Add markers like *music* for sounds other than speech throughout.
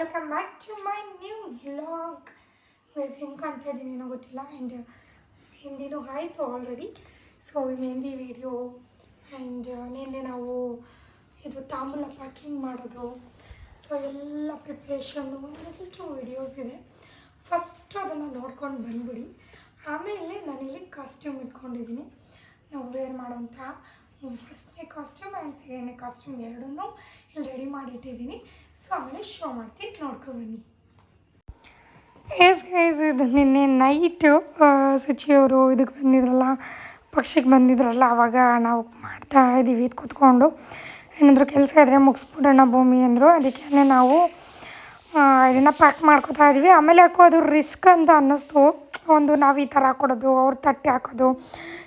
Welcome back to my new vlog guys ಹೆಂಗೆ ಕಾಣ್ತಾ ಇದ್ದೀನಿ, ಏನೋ ಗೊತ್ತಿಲ್ಲ. ಆ್ಯಂಡ್ ಮೆಹಂದಿನೂ ಆಯಿತು already so mehendi video and ನಿನ್ನೆ ನಾವು ಇದು ತಾಂಬೂಲ ಪ್ಯಾಕಿಂಗ್ ಮಾಡೋದು. ಸೊ ಎಲ್ಲ ಪ್ರಿಪ್ರೇಷನ್ನು ಒಂದಷ್ಟು ವಿಡಿಯೋಸ್ ಇದೆ. ಫಸ್ಟ್ ಅದನ್ನು ನೋಡ್ಕೊಂಡು ಬಂದ್ಬಿಡಿ. ಆಮೇಲೆ ನಾನಿಲ್ಲಿ ಕಾಸ್ಟ್ಯೂಮ್ ಇಟ್ಕೊಂಡಿದ್ದೀನಿ. ನಾವು ವೇರ್ ಮಾಡೋಂಥ ಫಸ್ಟ್ನೇ ಕಾಸ್ಟ್ಯೂಮ್ ಆ್ಯಂಡ್ ಸೆಕೆಂಡ್ನೇ ಕಾಸ್ಟ್ಯೂಮ್ ಎರಡನ್ನೂ ಇಲ್ಲಿ ರೆಡಿ ಮಾಡಿ ಇಟ್ಟಿದ್ದೀನಿ ಸೊ ಆಮೇಲೆ ಶೋ ಮಾಡ್ತೀನಿ, ನೋಡ್ಕೊ ಬನ್ನಿ. ಎಸ್ ಗೈಸ್ ಇದು ನಿನ್ನೆ ನೈಟು ಸಚಿವರು ಇದಕ್ಕೆ ಬಂದಿದ್ರಲ್ಲ, ಪಕ್ಷಕ್ಕೆ ಬಂದಿದ್ರಲ್ಲ ಆವಾಗ ನಾವು ಮಾಡ್ತಾ ಇದ್ದೀವಿ ಇದು ಕೂತ್ಕೊಂಡು. ಏನಾದರೂ ಕೆಲಸ ಇದ್ದರೆ ಮುಗಿಸ್ಬಿಡೋಣ ಭೂಮಿ ಅಂದರು. ಅದಕ್ಕೆ ನಾವು ಇದನ್ನು ಪ್ಯಾಕ್ ಮಾಡ್ಕೊತಾ ಇದ್ವಿ ಆಮೇಲೆ ಯಾಕೋ ಅದು ರಿಸ್ಕ್ ಅಂತ ಅನ್ನಿಸ್ತು. ಒಂದು ನಾವು ಈ ಥರ ಹಾಕೊಡೋದು ಅವ್ರ ತಟ್ಟೆ ಹಾಕೋದು.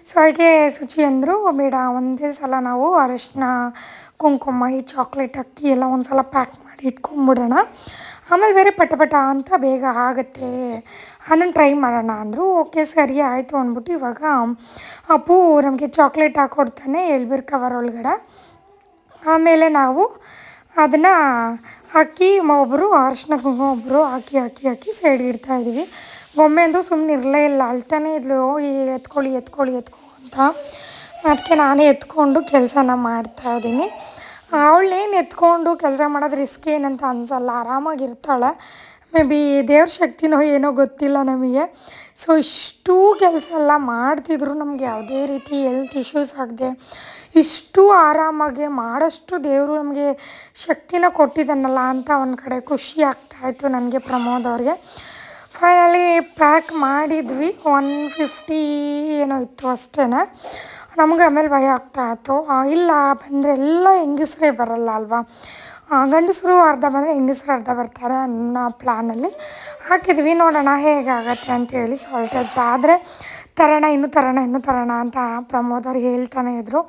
ಸೊ ಹಾಗೆ ಶುಚಿ ಅಂದರು, ಬೇಡ, ಒಂದೇ ಸಲ ನಾವು ಅರಿಶಿನ ಕುಂಕುಮ, ಈ ಚಾಕ್ಲೇಟ್ ಅಕ್ಕಿ ಎಲ್ಲ ಒಂದು ಸಲ ಪ್ಯಾಕ್ ಮಾಡಿ ಇಟ್ಕೊಂಬಿಡೋಣ. ಆಮೇಲೆ ಬೇರೆ ಪಟ ಪಟ ಅಂತ ಬೇಗ ಆಗುತ್ತೆ. ಅದನ್ನು ಟ್ರೈ ಮಾಡೋಣ ಅಂದರು. ಓಕೆ, ಸರಿ, ಆಯಿತು, ಅಂದ್ಬಿಟ್ಟು ಇವಾಗ ಅಪ್ಪು ನಮಗೆ ಚಾಕ್ಲೇಟ್ ಹಾಕ್ಕೊಡ್ತಾನೆ ಎಳ್ಬೀರ್ ಕವರ್ ಒಳಗಡೆ. ಆಮೇಲೆ ನಾವು ಅದನ್ನು ಅಕ್ಕಿ ಒಬ್ಬರು ಅರಿಶಿನ ಕುಂಕುಮ ಒಬ್ಬರು ಹಾಕಿ ಹಾಕಿ ಹಾಕಿ ಇಡ್ತಾ ಇದ್ದೀವಿ ಗೊಂಬೆ ಸುಮ್ಮನೆ ಇರಲೇ ಇಲ್ಲ. ಅಳ್ತಾನೆ ಇದ್ಲು. ಈ ಎತ್ಕೊಳ್ಳಿ ಎತ್ಕೊಳ್ಳಿ ಎತ್ಕೊ ಅಂತ. ಅದಕ್ಕೆ ನಾನೇ ಎತ್ಕೊಂಡು ಕೆಲಸನ ಮಾಡ್ತಾ ಇದ್ದೀನಿ. ಅವಳೇನು ಎತ್ಕೊಂಡು ಕೆಲಸ ಮಾಡೋದು ರಿಸ್ಕ್ ಏನಂತ ಅನ್ಸಲ್ಲ. ಆರಾಮಾಗಿರ್ತಾಳೆ. ಮೇ ಬಿ ದೇವ್ರ ಶಕ್ತಿನೋ ಏನೋ ಗೊತ್ತಿಲ್ಲ ನಮಗೆ. ಸೊ ಇಷ್ಟು ಕೆಲಸ ಎಲ್ಲ ಮಾಡ್ತಿದ್ರು ನಮಗೆ. ಯಾವುದೇ ರೀತಿ ಹೆಲ್ತ್ ಇಶ್ಯೂಸ್ ಆಗದೆ. ಇಷ್ಟು ಆರಾಮಾಗಿ ಮಾಡೋಷ್ಟು ದೇವರು ನಮಗೆ ಶಕ್ತಿನ ಕೊಟ್ಟಿದ್ದಾನಲ್ಲ ಅಂತ ಒಂದು ಕಡೆ ಖುಷಿ ಆಗ್ತಾಯಿತ್ತು ನನಗೆ ಪ್ರಮೋದ್ ಅವ್ರಿಗೆ. ಫೈನಲಿ ಪ್ಯಾಕ್ ಮಾಡಿದ್ವಿ. ಒನ್ ಫಿಫ್ಟಿ ಏನೋ ಇತ್ತು ಅಷ್ಟೇ ನಮಗೆ ಆಮೇಲೆ ಭಯ ಆಗ್ತಾ ಇತ್ತು. ಇಲ್ಲ, ಬಂದರೆ ಎಲ್ಲ ಹೆಂಗಸ್ರೇ ಬರಲ್ಲ ಅಲ್ವಾ? ಗಂಡಸರು ಅರ್ಧ ಬಂದರೆ ಹೆಂಗಸ್ರು ಅರ್ಧ ಬರ್ತಾರೆ ಅನ್ನೋ ಪ್ಲ್ಯಾನಲ್ಲಿ ಹಾಕಿದ್ವಿ. ನೋಡೋಣ ಹೇಗಾಗತ್ತೆ ಅಂತೇಳಿ ಸಾಲ್ಟೇಜ್. ಆದರೆ ತರೋಣ, ಇನ್ನೂ ತರೋಣ ಇನ್ನೂ ತರೋಣ ಅಂತ ಪ್ರಮೋದ್ ಅವ್ರು ಹೇಳ್ತಾನೆ ಇದ್ದರು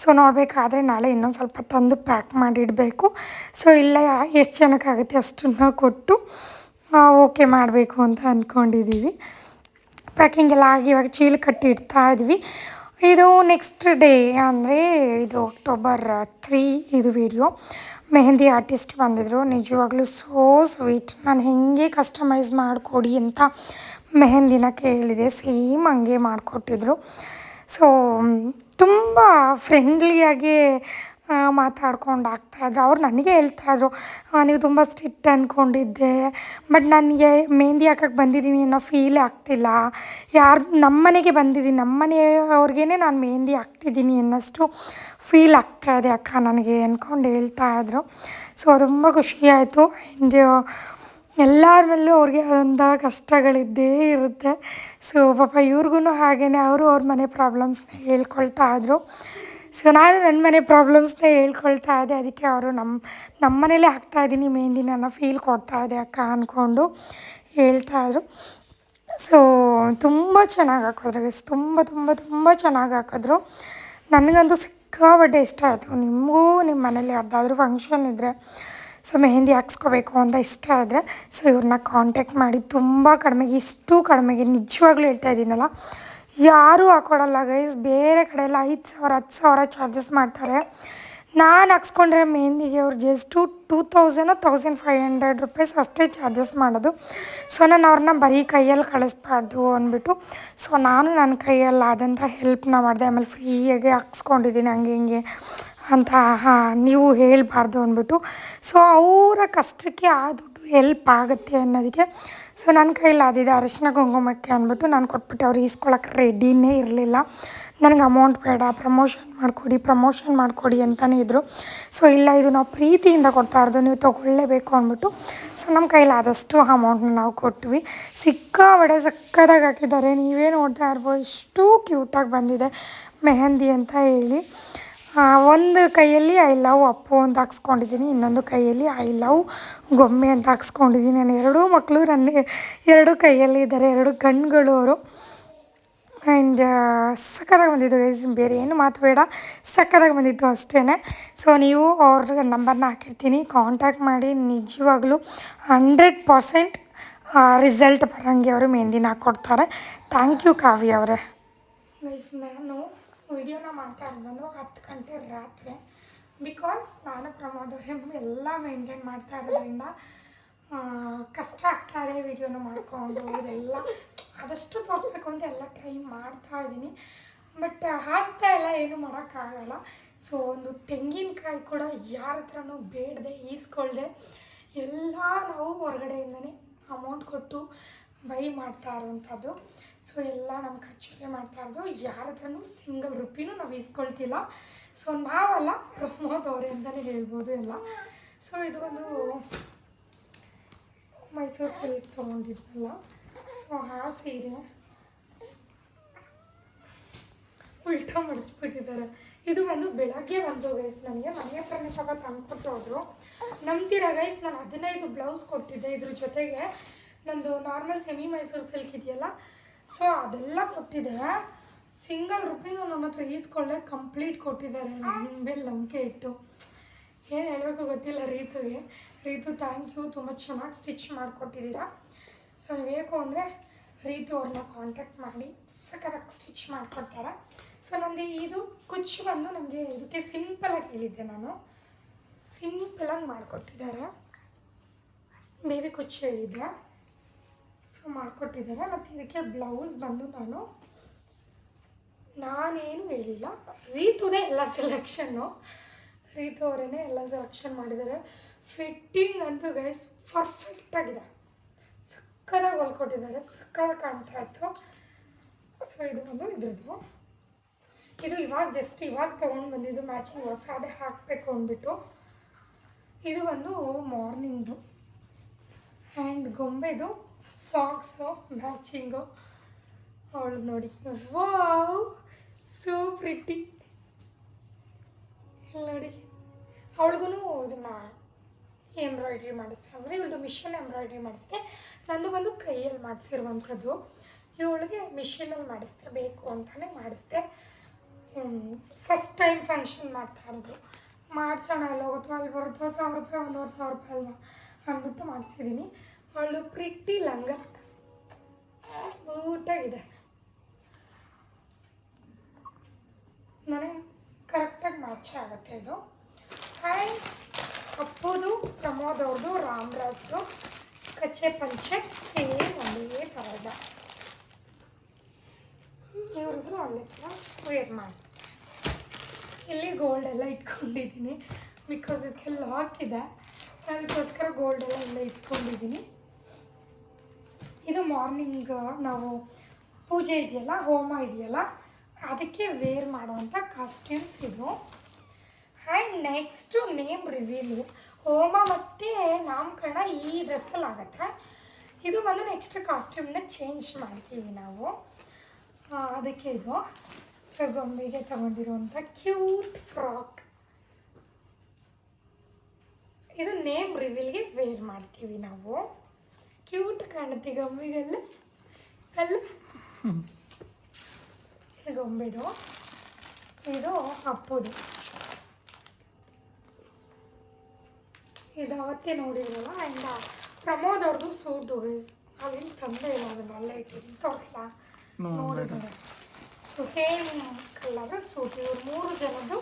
ಸೊ ನೋಡಬೇಕಾದ್ರೆ ನಾಳೆ ಇನ್ನೊಂದು ಸ್ವಲ್ಪ ತಂದು ಪ್ಯಾಕ್ ಮಾಡಿಡಬೇಕು ಸೊ ಇಲ್ಲ, ಎಷ್ಟು ಜನಕ್ಕಾಗುತ್ತೆ ಅಷ್ಟನ್ನು ಕೊಟ್ಟು ಓಕೆ ಮಾಡಬೇಕು ಅಂತ ಅಂದ್ಕೊಂಡಿದ್ದೀವಿ ಪ್ಯಾಕಿಂಗ್ ಎಲ್ಲ ಆಗಿ ಇವಾಗ ಚೀಲ ಕಟ್ಟಿ ಇಡ್ತಾ ಇದ್ವಿ. ಇದು ನೆಕ್ಸ್ಟ್ ಡೇ ಅಂದರೆ ಇದು ಅಕ್ಟೋಬರ್ ತ್ರೀ ಇದು ವಿಡಿಯೋ ಮೆಹಂದಿ ಆರ್ಟಿಸ್ಟ್ ಬಂದಿದ್ದರು ನಿಜವಾಗ್ಲೂ ಸೋ ಸ್ವೀಟ್ ನಾನು ಹೇಗೆ ಕಸ್ಟಮೈಸ್ ಮಾಡಿಕೊಡಿ ಅಂತ ಮೆಹಂದಿನ ಕೇಳಿದೆ. ಸೇಮ್ ಹಂಗೆ ಮಾಡಿಕೊಟ್ಟಿದ್ರು. ಸೊ ತುಂಬ ಫ್ರೆಂಡ್ಲಿಯಾಗಿ ಮಾತಾಡ್ಕೊಂಡು ಆಗ್ತಾಯಿದ್ರು ಅವ್ರು ನನಗೆ ಹೇಳ್ತಾಯಿದ್ರು ನೀವು ತುಂಬ ಸ್ಟ್ರಿಕ್ಟ್ ಅಂದ್ಕೊಂಡಿದ್ದೆ ಬಟ್ ನನಗೆ ಮೆಹಂದಿ ಹಾಕಕ್ಕೆ ಬಂದಿದ್ದೀನಿ ಅನ್ನೋ ಫೀಲೇ ಆಗ್ತಿಲ್ಲ. ಯಾರು ನಮ್ಮನೆಗೆ ಬಂದಿದ್ದೀನಿ ನಮ್ಮನೆಯವ್ರಿಗೇ ನಾನು ಮೆಹಂದಿ ಹಾಕ್ತಿದ್ದೀನಿ ಅನ್ನೋಷ್ಟು ಫೀಲ್ ಆಗ್ತಾಯಿದೆ ಅಕ್ಕ ನನಗೆ ಅಂದ್ಕೊಂಡು ಹೇಳ್ತಾಯಿದ್ರು ಸೊ ತುಂಬ ಖುಷಿಯಾಯಿತು ಆ್ಯಂಡ್ ಎಲ್ಲರ ಮೇಲೂ ಅವ್ರಿಗೆ ಆದಂಥ ಕಷ್ಟಗಳಿದ್ದೇ ಇರುತ್ತೆ. ಸೊ ಪಾಪ ಇವ್ರಿಗೂ ಹಾಗೆಯೇ ಅವರು ಅವ್ರ ಮನೆ ಪ್ರಾಬ್ಲಮ್ಸ್ನ ಹೇಳ್ಕೊಳ್ತಾ ಇದ್ರು. ಸೊ ನಾನು ನನ್ನ ಮನೆ ಪ್ರಾಬ್ಲಮ್ಸ್ನ ಹೇಳ್ಕೊಳ್ತಾ ಇದ್ದೆ. ಅದಕ್ಕೆ ಅವರು ನಮ್ಮ ನಮ್ಮ ಮನೇಲೇ ಹಾಕ್ತಾಯಿದ್ದೀನಿ ಮೆಹಂದಿನ ಅನ್ನೋ ಫೀಲ್ ಇದೆ ಅಕ್ಕ ಅಂದ್ಕೊಂಡು ಹೇಳ್ತಾಯಿದ್ರು ಸೊ ತುಂಬ ಚೆನ್ನಾಗಿ ಹಾಕಿದ್ರು. ತುಂಬ ತುಂಬ ತುಂಬ ಚೆನ್ನಾಗಿ ಹಾಕಿದ್ರು. ನನಗಂತೂ ಸಿಕ್ಕಾಪಟ್ಟೆ ಇಷ್ಟ ಆಯಿತು. ನಿಮಗೂ ನಿಮ್ಮ ಮನೇಲಿ ಯಾರ್ದಾದ್ರೂ ಫಂಕ್ಷನ್ ಇದ್ದರೆ ಸೊ ಮೆಹಂದಿ ಹಾಕ್ಸ್ಕೋಬೇಕು ಅಂತ ಇಷ್ಟ ಆದರೆ, ಸೊ ಇವ್ರನ್ನ ಕಾಂಟ್ಯಾಕ್ಟ್ ಮಾಡಿ ತುಂಬ ಕಡಿಮೆಗೆ, ಇಷ್ಟು ಕಡಿಮೆಗೆ ನಿಜವಾಗ್ಲೂ ಹೇಳ್ತಾ ಇದ್ದೀನಲ್ಲ. ಯಾರೂ ಹಾಕ್ಕೊಡಲ್ಲ ಗೈಸ್ ಬೇರೆ ಕಡೆ ಎಲ್ಲ ಐದು ಸಾವಿರ, ಹತ್ತು ಸಾವಿರ ಚಾರ್ಜಸ್ ಮಾಡ್ತಾರೆ. ನಾನು ಹಾಕ್ಸ್ಕೊಂಡ್ರೆ ಮೆಹಂದಿಗೆ ಅವ್ರು just two thousand thousand five hundred rupees ಅಷ್ಟೇ ಚಾರ್ಜಸ್ ಮಾಡೋದು. ಸೊ ನಾನು ಅವ್ರನ್ನ ಬರೀ ಕೈಯಲ್ಲಿ ಕಳಿಸ್ಬಾರ್ದು ಅಂದ್ಬಿಟ್ಟು ಸೊ ನಾನು ನನ್ನ ಕೈಯಲ್ಲಿ ಆದಂಥ ಹೆಲ್ಪ್ನ ಮಾಡಿದೆ. ಆಮೇಲೆ ಫ್ರೀಯಾಗಿ ಹಾಕ್ಸ್ಕೊಂಡಿದ್ದೀನಿ ಹಂಗೆ ಹಿಂಗೆ. ಅಂತ ನೀವು ಹೇಳಬಾರ್ದು ಅಂದ್ಬಿಟ್ಟು. ಸೊ ಅವರ ಕಷ್ಟಕ್ಕೆ ಆ ದುಡ್ಡು ಹೆಲ್ಪ್ ಆಗುತ್ತೆ ಅನ್ನೋದಕ್ಕೆ. ಸೊ ನನ್ನ ಕೈಯಲ್ಲಿ ಆದಿದೆ ಅರಿಶಿನ ಕುಂಕುಮಕ್ಕೆ ಅಂದ್ಬಿಟ್ಟು ನಾನು ಕೊಟ್ಬಿಟ್ಟು ಅವ್ರು ಈಸ್ಕೊಳಕ್ಕೆ ರೆಡಿನೇ ಇರಲಿಲ್ಲ. ನನಗೆ ಅಮೌಂಟ್ ಬೇಡ ಪ್ರಮೋಷನ್ ಮಾಡಿಕೊಡಿ ಪ್ರಮೋಷನ್ ಮಾಡಿಕೊಡಿ ಅಂತಲೇ ಇದ್ದರು ಸೊ ಇಲ್ಲ, ಇದು ನಾವು ಪ್ರೀತಿಯಿಂದ ಕೊಡ್ತಾ ಇರೋದು, ನೀವು ತೊಗೊಳ್ಳೇಬೇಕು ಅಂದ್ಬಿಟ್ಟು. ಸೊ ನಮ್ಮ ಕೈಯಲ್ಲಿ ಆದಷ್ಟು ಅಮೌಂಟ್ನ ನಾವು ಕೊಟ್ವಿ. ಸಿಕ್ಕಾಬಡೆ ಸಕ್ಕದಾಗಿ ಹಾಕಿದ್ದಾರೆ. ನೀವೇ ನೋಡ್ತಾ ಇರ್ಬೋದು, ಇಷ್ಟು ಕ್ಯೂಟಾಗಿ ಬಂದಿದೆ. ಮೆಹಂದಿ ಅಂತ ಹೇಳಿ. ಒಂದು ಕೈಯಲ್ಲಿ ಐ ಲವ್ ಅಪ್ಪು ಅಂತ ಹಾಕ್ಸ್ಕೊಂಡಿದ್ದೀನಿ, ಇನ್ನೊಂದು ಕೈಯಲ್ಲಿ ಐ ಲವ್ ಗೊಮ್ಮೆ ಅಂತ ಹಾಕ್ಸ್ಕೊಂಡಿದ್ದೀನಿ. ನಾನು ಎರಡೂ ಮಕ್ಕಳು ನನ್ನ ಎರಡೂ ಕೈಯಲ್ಲಿ ಇದ್ದಾರೆ, ಎರಡು ಗಂಡುಗಳು ಅವರು. ಆ್ಯಂಡ್ ಸಕ್ಕತ್ತಾಗಿ ಬಂದಿದ್ದು. ಬೇರೆ ಏನು ಮಾತು ಬೇಡ ಸಕ್ಕತ್ತಾಗಿ ಬಂದಿತ್ತು ಅಷ್ಟೇ ಸೊ ನೀವು ಅವ್ರ ನಂಬರ್ನ ಹಾಕಿರ್ತೀನಿ ಕಾಂಟ್ಯಾಕ್ಟ್ ಮಾಡಿ, ನಿಜವಾಗ್ಲೂ ಹಂಡ್ರೆಡ್ ಪರ್ಸೆಂಟ್ ರಿಸಲ್ಟ್ ಬರೋಂಗೆ ಅವರು ಮೆಹಂದಿನ ಹಾಕ್ಕೊಡ್ತಾರೆ ಥ್ಯಾಂಕ್ ಯು ಕಾವ್ಯ ಅವರೇ. ನಾನು ವಿಡಿಯೋನ ಮಾಡ್ತಾ ಇರೋದು ಹತ್ತು ಗಂಟೆ ರಾತ್ರಿ. ಬಿಕಾಸ್ ನಾನು ಪ್ರಮೋದ್ ಎಲ್ಲ ಮೇಂಟೈನ್ ಮಾಡ್ತಾ ಇರೋದ್ರಿಂದ ಕಷ್ಟ ಆಗ್ತಾರೆ ವಿಡಿಯೋನ ಮಾಡ್ಕೊಂಡು, ಇದೆಲ್ಲ ಆದಷ್ಟು ತೋರಿಸ್ಬೇಕು ಅಂತ ಎಲ್ಲ ಟ್ರೈ ಮಾಡ್ತಾ ಇದ್ದೀನಿ. ಬಟ್ ಆಗ್ತಾ ಇಲ್ಲ, ಏನು ಮಾಡೋಕ್ಕಾಗಲ್ಲ. ಸೊ ಒಂದು ತೆಂಗಿನಕಾಯಿ ಕೂಡ ಯಾರ ಹತ್ರನೂ ಬೇಡದೆ ಈಸ್ಕೊಳ್ದೆ, ಎಲ್ಲ ನಾವು ಹೊರಗಡೆಯಿಂದನೇ ಅಮೌಂಟ್ ಕೊಟ್ಟು ಬೈ ಮಾಡ್ತಾ ಇರುವಂಥದ್ದು. ಸೊ ಎಲ್ಲ ನಮ್ಮ ಖರ್ಚಲ್ಲೇ ಮಾಡ್ತಾ ಇರೋದು. ಯಾರ ಸಿಂಗಲ್ ರುಪಿನೂ ನಾವು ಇಸ್ಕೊಳ್ತಿಲ್ಲ ಸೊ ನಾವಲ್ಲ ಪ್ರಮೋದ್ ಅವರೇ ಅಂತಲೇ ಹೇಳ್ಬೋದು ಎಲ್ಲ. ಸೊ ಇದು ಒಂದು ಮೈಸೂರು ಸಿಲ್ಕ್ ತೊಗೊಂಡಿದ್ನಲ್ಲ. ಸೊ ಆ ಸೀರೆ ಉಲ್ಟಾ ಮಡಿಸ್ಬಿಟ್ಟಿದ್ದಾರೆ ಇದು ಒಂದು ಬೆಳಗ್ಗೆ ಒಂದು ಗೈಸ್ ನನಗೆ. ಮನೆ ಹತ್ರನೇ ತಂದು ತಂದ್ಕೊಟ್ಟು ಹೋದ್ರು. ನಂಬ್ತೀರಾ ಗೈಸ್ ನಾನು ಹದಿನೈದು ಬ್ಲೌಸ್ ಕೊಟ್ಟಿದ್ದೆ ಇದ್ರ ಜೊತೆಗೆ. ನಂದು ನಾರ್ಮಲ್ ಸೆಮಿ ಮೈಸೂರು ಸಿಲ್ಕ್ ಇದೆಯಲ್ಲ? ಸೊ ಅದೆಲ್ಲ ಕೊಟ್ಟಿದೆ. ಸಿಂಗಲ್ ರುಪಿನೂ ನಮ್ಮ ಹತ್ರ ಈಸ್ಕೊಳ್ಳೆ ಕಂಪ್ಲೀಟ್ ಕೊಟ್ಟಿದ್ದಾರೆ. ನಿಮ್ಮ ಮೇಲೆ ನಂಬಿಕೆ ಇಟ್ಟು. ಏನು ಹೇಳಬೇಕು ಗೊತ್ತಿಲ್ಲ ರೀತುಗೆ. ರೀತು ಥ್ಯಾಂಕ್ ಯು ತುಂಬ ಚೆನ್ನಾಗಿ ಸ್ಟಿಚ್ ಮಾಡಿಕೊಟ್ಟಿದ್ದೀರಾ. ಸೊ ಬೇಕು ಅಂದರೆ ರೀತು ಅವ್ರನ್ನ ಕಾಂಟ್ಯಾಕ್ಟ್ ಮಾಡಿ. ಸಖತ್ತಾಗಿ ಸ್ಟಿಚ್ ಮಾಡಿಕೊಡ್ತಾರೆ. ಸೊ ನನಗೆ ಇದು ಕುಚ್ಚು ಬಂದು ನಮಗೆ ಇದಕ್ಕೆ ಸಿಂಪಲಾಗಿ ಹೇಳಿದ್ದೆ ನಾನು. ಸಿಂಪಲಾಗಿ ಮಾಡಿಕೊಟ್ಟಿದ್ದಾರೆ. ಬೇಬಿ ಕುಚ್ಚು ಹೇಳಿದ್ದೆ. ಸೊ ಮಾಡಿಕೊಟ್ಟಿದ್ದಾರೆ. ಮತ್ತು ಇದಕ್ಕೆ ಬ್ಲೌಸ್ ಬಂದು ನಾನು ನಾನೇನು ಹೇಳಿಲ್ಲ. ರೀತುದೇ ಎಲ್ಲ ಸೆಲೆಕ್ಷನ್ನು ರೀತು ಅವರೇ ಎಲ್ಲ ಸೆಲೆಕ್ಷನ್ ಮಾಡಿದ್ದಾರೆ. ಫಿಟ್ಟಿಂಗ್ ಅಂತೂ ಗೈಸ್ ಪರ್ಫೆಕ್ಟಾಗಿದೆ ಸಕ್ಕರಾಗಿ ಹೊಲ್ಕೊಟ್ಟಿದ್ದಾರೆ ಸಕ್ಕರಾಗಿ ಕಾಣ್ತಾ ಇತ್ತು. ಸೊ ಇದು ಒಂದು ಇದ್ರದ್ದು. ಇದು ಇವಾಗ ಜಸ್ಟ್ ಇವಾಗ ತೊಗೊಂಡು ಬಂದಿದ್ದು. ಮ್ಯಾಚಿಂಗ್ ಹೊಸ ಅದೇ ಹಾಕಬೇಕು ಅಂದ್ಬಿಟ್ಟು. ಇದು ಒಂದು ಮಾರ್ನಿಂಗ್ದು ಆ್ಯಂಡ್ ಗೊಂಬೆದು ಸಾಕ್ಸು, ಮ್ಯಾಚಿಂಗು. ಅವಳು ನೋಡಿ. ವಾವ್, ಸೋ ಪ್ರಿಟಿ ನೋಡಿ. ಅವಳಿಗೂ ಇದನ್ನು ಎಂಬ್ರಾಯ್ಡ್ರಿ ಮಾಡಿಸ್ದೆ. ಅಂದರೆ ಇವಳದು ಮಿಷನ್ ಎಂಬ್ರಾಯ್ಡ್ರಿ ಮಾಡಿಸ್ದೆ. ನಂದು ಬಂದು ಕೈಯಲ್ಲಿ ಮಾಡಿಸಿರುವಂಥದ್ದು. ಇವಳಿಗೆ ಮಿಷಿನಲ್ಲಿ ಮಾಡಿಸ್ದೆ, ಬೇಕು ಅಂತಲೇ ಮಾಡಿಸ್ದೆ. ಫಸ್ಟ್ ಟೈಮ್ ಫಂಕ್ಷನ್ ಮಾಡ್ತಾ ಇರೋದು. ಮಾಡ್ಸೋಣ ಅಲ್ಲಿ ಹೋಗುತ್ತೋ ಅಲ್ಲಿ ಬರುತ್ತೋ ಸಾವಿರ ರೂಪಾಯಿ, ಒಂದೂವರೆ ಸಾವಿರ ರೂಪಾಯಿ ಅಲ್ವಾ? ಅಂದ್ಬಿಟ್ಟು ಮಾಡಿಸಿದ್ದೀನಿ. ಅವಳು ಪ್ರಿಟ್ಟಿ ಲಂಗ. ಊಟಾಗಿದೆ ನನಗೆ ಕರೆಕ್ಟಾಗಿ ಮ್ಯಾಚ್ ಆಗುತ್ತೆ ಇದು. ಆ್ಯಂಡ್ ಅಪ್ಪುದು ಪ್ರಮೋದ್ ಅವ್ರದ್ದು ರಾಮರಾಜ್ದು. ಕಚ್ಚೆ ಪಂಚೆ, ಸೇಮ್ ಒಂದೇ ಥರ ಇದೆ ಇವ್ರಿಗೂ ಅಲ್ಲೇ ಥರ ವೇರ್ ಮಾಡಿ. ಇಲ್ಲಿ ಗೋಲ್ಡ್ ಎಲ್ಲ ಇಟ್ಕೊಂಡಿದ್ದೀನಿ. ಬಿಕಾಸ್ ಇದಕ್ಕೆ ಲಾಕ್ ಇದೆ. ಅದಕ್ಕೋಸ್ಕರ ಗೋಲ್ಡ್ ಎಲ್ಲ ಇಲ್ಲೇ ಇಟ್ಕೊಂಡಿದ್ದೀನಿ. ಇದು ಮಾರ್ನಿಂಗ್ ನಾವು ಪೂಜೆ ಇದೆಯಲ್ಲ, ಹೋಮ ಇದೆಯಲ್ಲ, ಅದಕ್ಕೆ ವೇರ್ ಮಾಡುವಂಥ ಕಾಸ್ಟ್ಯೂಮ್ಸ್ ಇದು. ಆ್ಯಂಡ್ ನೆಕ್ಸ್ಟು ನೇಮ್ ರಿವೀಲು ಹೋಮ ಮತ್ತು ನಾಮಕರಣ ಈ ಡ್ರೆಸ್ಸಲ್ಲಿ ಆಗುತ್ತೆ. ಇದು ಬಂದು ನೆಕ್ಸ್ಟ್ ಕಾಸ್ಟ್ಯೂಮ್ನ ಚೇಂಜ್ ಮಾಡ್ತೀವಿ ನಾವು. ಅದಕ್ಕೆ ಇದು ಸೊ ಗೊಂಬೆಗೆ ತಗೊಂಡಿರುವಂಥ ಕ್ಯೂಟ್ ಫ್ರಾಕ್ ಇದು ನೇಮ್ ರಿವೀಲ್ಗೆ ವೇರ್ ಮಾಡ್ತೀವಿ ನಾವು. ಕ್ಯೂಟ್ ಕಾಣುತ್ತೆ ಗೊಂಬೆಗೆಲ್ಲ ಅಲ್ಲ? ಇದು ಗೊಂಬೆದು. ಇದು ಅಪ್ಪುದು. ಇದು ಅವತ್ತೇ ನೋಡಿದ್ರಲ್ಲ ಆ್ಯಂಡ್ ಪ್ರಮೋದ್ ಅವ್ರದ್ದು ಸೂಟು ಅಲ್ಲಿ ತಂದೆ ಇಲ್ಲ ಅದನ್ನ ಅಲ್ಲೇ ಇಟ್ಟಿದ್ದೀನಿ ತೋರಿಸ್ಲಾ ನೋಡಿದ್ದಾರೆ. So same colour suit. ಇವ್ರು ಮೂರು ಜನದ್ದು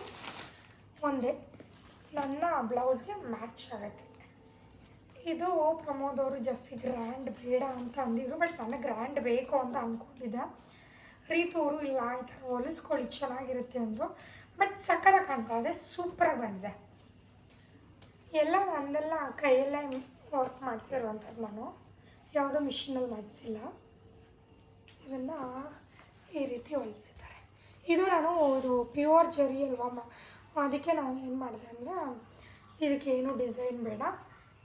ಒಂದೇ. ನನ್ನ ಬ್ಲೌಸ್ಗೆ ಮ್ಯಾಚ್ ಆಗುತ್ತೆ. ಇದು ಪ್ರಮೋದ್ ಅವರು ಜಾಸ್ತಿ ಗ್ರ್ಯಾಂಡ್ ಬೇಡ ಅಂತ ಅಂದಿದ್ರು ಬಟ್ ನನಗೆ ಗ್ರ್ಯಾಂಡ್ ಬೇಕು ಅಂತ ಅಂದ್ಕೊಂಡಿದ್ದೆ ಅವರು ಇಲ್ಲ, ಈ ಥರ ಹೊಲಿಸ್ಕೊಳ್ಳಿ, ಚೆನ್ನಾಗಿರುತ್ತೆ ಅಂದರು. ಬಟ್ ಸಕ್ಕರ ಕಾಣ್ತಾ ಇದೆ ಸೂಪರಾಗಿ ಬಂದಿದೆ. ಎಲ್ಲ ನಂದೆಲ್ಲ ಕೈಯಲ್ಲೇ ವರ್ಕ್ ಮಾಡಿಸಿರುವಂಥದ್ದು ನಾನು. ಯಾವುದೋ ಮಿಷಿನಲ್ಲಿ ಮಾಡಿಸಿಲ್ಲ. ಇದನ್ನು ಈ ರೀತಿ ಹೊಲಿಸಿದ್ದಾರೆ. ಇದು ನಾನು ಇದು ಪ್ಯೂರ್ ಜರಿ ಅಲ್ವಾ ಅದಕ್ಕೆ ನಾನು ಏನು ಮಾಡಿದೆ ಅಂದರೆ, ಇದಕ್ಕೆ ಏನು ಡಿಸೈನ್ ಬೇಡ.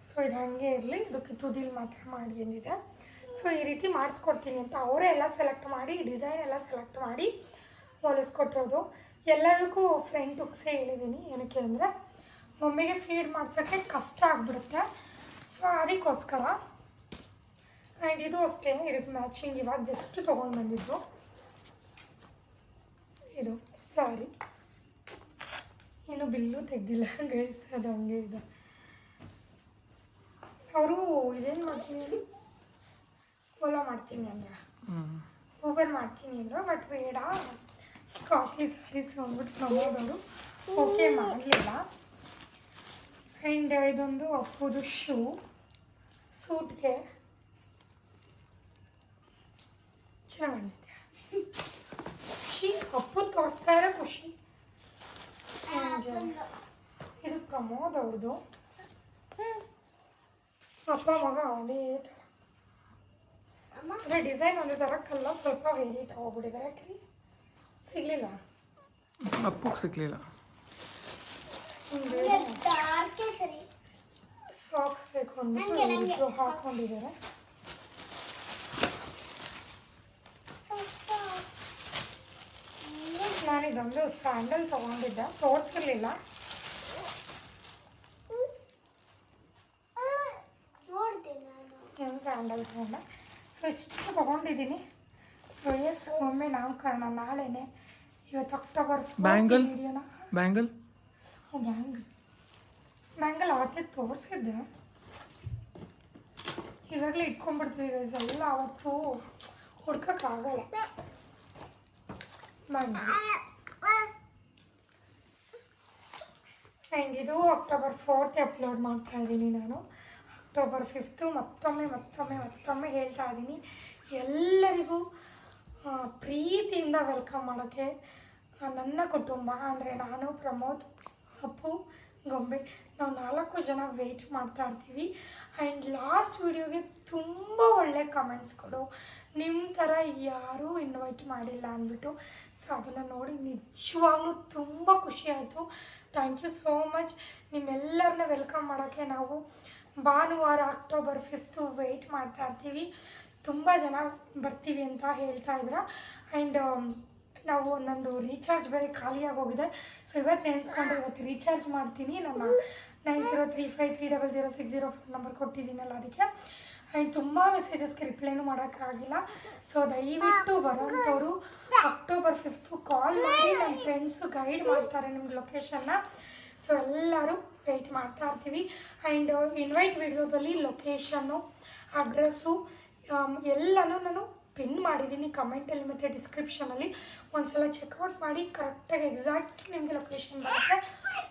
ಸೊ ಇದು ಹಾಗೆ ಇರಲಿ. ಇದಕ್ಕೆ ತುದಿಲಿ ಮಾತ್ರ ಮಾಡಿ ಅಂದಿದೆ ಸೊ ಈ ರೀತಿ ಮಾಡಿಸ್ಕೊಡ್ತೀನಿ ಅಂತ ಅವರೇ ಎಲ್ಲ ಸೆಲೆಕ್ಟ್ ಮಾಡಿ ಡಿಸೈನ್ ಎಲ್ಲ ಸೆಲೆಕ್ಟ್ ಮಾಡಿ ಹೊಲಿಸ್ಕೊಟ್ಟಿರೋದು. ಎಲ್ಲದಕ್ಕೂ ಫ್ರಂಟ್ ಉಕ್ಸೇ ಹೇಳಿದ್ದೀನಿ. ಏನಕ್ಕೆ ಅಂದರೆ, ಮಮ್ಮಿಗೆ ಫೀಡ್ ಮಾಡ್ಸೋಕ್ಕೆ ಕಷ್ಟ ಆಗಿಬಿಡುತ್ತೆ. ಸೊ ಅದಕ್ಕೋಸ್ಕರ ಆ್ಯಂಡ್ ಇದು ಅಷ್ಟೇ. ಇದಕ್ಕೆ ಮ್ಯಾಚಿಂಗ್ ಇವಾಗ ಜಸ್ಟ್ ತೊಗೊಂಡು ಬಂದಿದ್ದು. ಇದು ಸಾರಿ ಇನ್ನು ಬಿಲ್ಲು ತೆಗ್ದಿಲ್ಲ. *laughs* ಗೈಸ್ ಅದು ಹಂಗೆ ಇದೆ. ಅವರು ಇದೇನು ಮಾಡ್ತೀನಿ ಹೇಳಿ? ಓಲಾ ಮಾಡ್ತೀನಿ ಅಂದ್ರೆ. ಊಬರ್ ಮಾಡ್ತೀನಿ ಅಂದರು ಬಟ್ ಬೇಡ. ಕಾಸ್ಟ್ಲಿ ಸ್ಯಾರೀಸ್ ಅಂದ್ಬಿಟ್ಟು ಪ್ರಮೋದವರು ಓಕೆ ಮಾಡಲಿಲ್ಲ. ಆ್ಯಂಡ್ ಇದೊಂದು ಅಪ್ಪುದು ಶೂ ಸೂಟ್ಗೆ ಚೆನ್ನಾಗಿ ಬಂದಿದೆ. ಖುಷಿ ಅಪ್ಪು ತೋರಿಸ್ತಾ ಇರೋ ಖುಷಿ. And, ಇದು ಪ್ರಮೋದ್ ಅವ್ರದ್ದು ಅಪ್ಪ ಮಗ ಅದೇ ಥರ ಅಂದರೆ ಡಿಸೈನ್ ಒಂದೇ ಥರ ಕಲ್ಲ ಸ್ವಲ್ಪ ವೇರಿ ತಗೋಬಿಟ್ಟಿದ್ದಾರೆ ಯಾಕ್ರಿ? ಸಿಗಲಿಲ್ಲ. ಅಪ್ಪಗೆ ಸಿಗ್ಲಿಲ್ಲ. ಸಾಕ್ಸ್ ಬೇಕು ಅಂದ್ಬಿಟ್ಟು ಹಾಕೊಂಡಿದ್ದಾರೆ ನಾನು ಇದೊಂದು ಸ್ಯಾಂಡಲ್ ತೊಗೊಂಡಿದ್ದೆ. ತೋರಿಸಿರ್ಲಿಲ್ಲ ನೋಡ್ದೆ ನಾನು ಏನು ಸ್ಯಾಂಡಲ್ ತೊಗೊಂಡೆ ಸೊ ಇಷ್ಟು ತೊಗೊಂಡಿದ್ದೀನಿ. ಸೊ ಎಸ್ ಒಮ್ಮೆ ನಾಮಕರಣ ನಾಳೆನೆ ಇವತ್ತು October bangle bangle bangle bangle ಅವತ್ತೇ ತೋರಿಸಿದ್ದೆ. ಇವಾಗಲೇ ಇಟ್ಕೊಂಡ್ಬಿಡ್ತೀವಿ ಗೈಸ್ ಎಲ್ಲ ಅವತ್ತು ಹುಡ್ಕೋಕ್ಕಾಗಲ್ಲ. ಆ್ಯಂಡ್ ಇದು ಅಕ್ಟೋಬರ್ ಫೋರ್ತ್ ಅಪ್ಲೋಡ್ ಮಾಡ್ತಾ ಇದ್ದೀನಿ ನಾನು. ಅಕ್ಟೋಬರ್ ಫಿಫ್ತು ಮತ್ತೊಮ್ಮೆ ಮತ್ತೊಮ್ಮೆ ಮತ್ತೊಮ್ಮೆ ಹೇಳ್ತಾ ಇದ್ದೀನಿ. ಎಲ್ಲರಿಗೂ ಪ್ರೀತಿಯಿಂದ ವೆಲ್ಕಮ್ ಮಾಡೋಕ್ಕೆ ನನ್ನ ಕುಟುಂಬ, ಅಂದರೆ ನಾನು, ಪ್ರಮೋದ್, ಅಪ್ಪು, ಗೊಂಬೆ, ನಾವು ನಾಲ್ಕು ಜನ ವೆಯ್ಟ್ ಮಾಡ್ತಾ ಇರ್ತೀವಿ. ಆ್ಯಂಡ್ ಲಾಸ್ಟ್ ವಿಡಿಯೋಗೆ ತುಂಬ ಒಳ್ಳೆ ಕೊಡು. ನಿಮ್ಮ ಥರ ಯಾರೂ ಇನ್ವೈಟ್ ಮಾಡಿಲ್ಲ ಅಂದ್ಬಿಟ್ಟು. ಸೊ ಅದನ್ನು ನೋಡಿ ನಿಜವಾಗ್ಲೂ ತುಂಬ ಖುಷಿ ಆಯಿತು. ಥ್ಯಾಂಕ್ ಯು ಸೋ ಮಚ್ ನಿಮ್ಮೆಲ್ಲರನ್ನ ವೆಲ್ಕಮ್ ಮಾಡೋಕ್ಕೆ ನಾವು ಭಾನುವಾರ ಅಕ್ಟೋಬರ್ ಫಿಫ್ತು ವೆಯ್ಟ್ ಮಾಡ್ತಾ ಇರ್ತೀವಿ. ತುಂಬ ಜನ ಬರ್ತೀವಿ ಅಂತ ಹೇಳ್ತಾ ಇದ್ರ. ಆ್ಯಂಡ್ ನಾವು ನಂದು ರೀಚಾರ್ಜ್ ಬೇರೆ ಖಾಲಿಯಾಗಿ ಹೋಗಿದೆ ಸೊ ಇವತ್ತು ನೆನೆಸ್ಕೊಂಡು ಇವತ್ತು ರೀಚಾರ್ಜ್ ಮಾಡ್ತೀನಿ. ನಮ್ಮ nine zero three five three double zero six zero phone number ಕೊಟ್ಟಿದ್ದೀನಲ್ಲ ಅದಕ್ಕೆ. ಆ್ಯಂಡ್ ತುಂಬ ಮೆಸೇಜಸ್ಗೆ ರಿಪ್ಲೈನೂ ಮಾಡೋಕ್ಕಾಗಿಲ್ಲ ಸೊ ದಯವಿಟ್ಟು ಬರೋಂಥವ್ರು ಅಕ್ಟೋಬರ್ ಫಿಫ್ತು ಕಾಲ್ ಮಾಡಿ ನನ್ನ ಫ್ರೆಂಡ್ಸು ಗೈಡ್ ಮಾಡ್ತಾರೆ ನಿಮ್ಗೆ ಲೊಕೇಶನ್ನ ಸೊ ಎಲ್ಲರೂ ವೆಯ್ಟ್ ಮಾಡ್ತಾ ಇರ್ತೀವಿ. ಆ್ಯಂಡ್ ಇನ್ವೈಟ್ ವಿಡಿಯೋದಲ್ಲಿ ಲೊಕೇಶನ್ನು ಅಡ್ರೆಸ್ಸು ಎಲ್ಲನೂ ನಾನು ಪಿನ್ ಮಾಡಿದ್ದೀನಿ ಕಮೆಂಟಲ್ಲಿ ಮತ್ತು ಡಿಸ್ಕ್ರಿಪ್ಷನಲ್ಲಿ ಒಂದ್ಸಲ ಚೆಕ್ಔಟ್ ಮಾಡಿ ಕರೆಕ್ಟಾಗಿ ಎಕ್ಸಾಕ್ಟ್ ನಿಮಗೆ ಲೊಕೇಶನ್ ಬರುತ್ತೆ.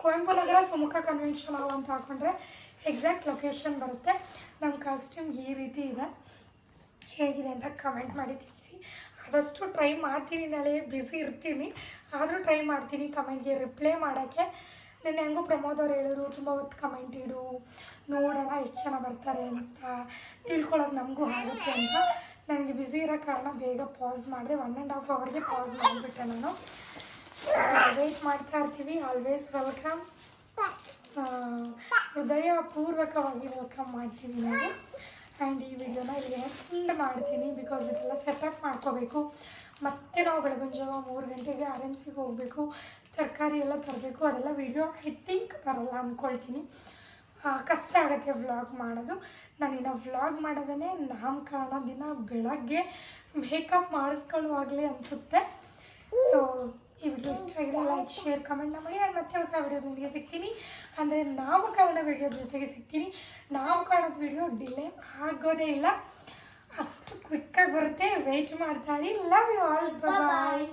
ಕುವೆಂಪು ನಗರ ಸುಮುಖ ಕನ್ವೆನ್ಷನ್ ಹಾಲ್ ಅಂತ ಹಾಕೊಂಡ್ರೆ ಎಕ್ಸಾಕ್ಟ್ ಲೊಕೇಶನ್ ಬರುತ್ತೆ. ನಮ್ಮ ಕಾಸ್ಟ್ಯೂಮ್ ಈ ರೀತಿ ಇದೆ. ಹೇಗಿದೆ ಅಂತ ಕಮೆಂಟ್ ಮಾಡಿ ತಿಳಿಸಿ. ಆದಷ್ಟು ಟ್ರೈ ಮಾಡ್ತೀನಿ ನಾಳೆ ಬ್ಯುಸಿ ಇರ್ತೀನಿ. ಆದರೂ ಟ್ರೈ ಮಾಡ್ತೀನಿ ಕಮೆಂಟ್ಗೆ ರಿಪ್ಲೈ ಮಾಡೋಕ್ಕೆ. ನೆನ್ನೆ ಹೆಂಗೂ ಪ್ರಮೋದ್ ಅವ್ರು ಹೇಳಿದ್ರು, ತುಂಬ ಹೊತ್ತು ಕಮೆಂಟ್ ಇಡು, ನೋಡೋಣ ಎಷ್ಟು ಜನ ಬರ್ತಾರೆ ಅಂತ ತಿಳ್ಕೊಳ್ಳೋದು ನಮಗೂ ಆಗುತ್ತೆ ಅಂತ. ನನಗೆ ಬ್ಯುಸಿ ಇರೋ ಕಾರಣ ಬೇಗ ಪಾಸ್ ಮಾಡಿದೆ ಒನ್ ಆ್ಯಂಡ್ ಹಾಫ್ ಅವರ್ಗೆ ಪಾಸ್ ಮಾಡಿಬಿಟ್ಟೆ ನಾನು. ವೆಯ್ಟ್ ಮಾಡ್ತಾ ಇರ್ತೀವಿ ಆಲ್ವೇಸ್ ವೆಲ್ಕಮ್ ಹೃದಯ ಪೂರ್ವಕವಾಗಿ ವೆಲ್ಕಮ್ ಮಾಡ್ತೀವಿ ನಾನು ಆ್ಯಂಡ್ ಈ ವಿಡಿಯೋನ ಇಲ್ಲಿ ಎಂಡ್ ಮಾಡ್ತೀನಿ ಬಿಕಾಸ್ ಇದೆಲ್ಲ ಸೆಟಪ್ ಮಾಡ್ಕೋಬೇಕು. ಮತ್ತೆ ನಾವು ಬೆಳಗಿನ ಜಾವ ಮೂರು ಗಂಟೆಗೆ ಆರ್ ಎಂ ಸಿಗೆ ಹೋಗಬೇಕು. ತರಕಾರಿ ಎಲ್ಲ ತರಬೇಕು, ಅದೆಲ್ಲ ವಿಡಿಯೋ ಐ ಥಿಂಕ್ ಬರಲ್ಲ ಅಂದ್ಕೊಳ್ತೀನಿ ಕಷ್ಟ ಆಗುತ್ತೆ ವ್ಲಾಗ್ ಮಾಡೋದು. ನಾನಿನ್ನು ವ್ಲಾಗ್ ಮಾಡೋದೇ ನಾಮಕರಣ ದಿನ ಬೆಳಗ್ಗೆ ಮೇಕಪ್ ಮಾಡಿಸ್ಕೊಳ್ಳುವಾಗಲೇ ಅನಿಸುತ್ತೆ. ಸೊ ಈ ವಿಡಿಯೋ ಇಷ್ಟ ಆಗಿದೆ ಲೈಕ್ ಶೇರ್ ಕಮೆಂಟ್ನ ಮಾಡಿ. ನಾನು ಮತ್ತೆ ಹೊಸ ವಿಡಿಯೋದೊಂದಿಗೆ ಸಿಗ್ತೀನಿ. ಅಂದರೆ ನಾಮಕರಣ ವಿಡಿಯೋ ಜೊತೆಗೆ ಸಿಗ್ತೀನಿ. ನಾಮಕರಣದ ವಿಡಿಯೋ ಡಿಲೇ ಆಗೋದೇ ಇಲ್ಲ. ಅಷ್ಟು ಕ್ವಿಕ್ಕಾಗಿ ಬರುತ್ತೆ. ವೆಯ್ಟ್ ಮಾಡ್ತಾ ಇರಿ. Love you all bye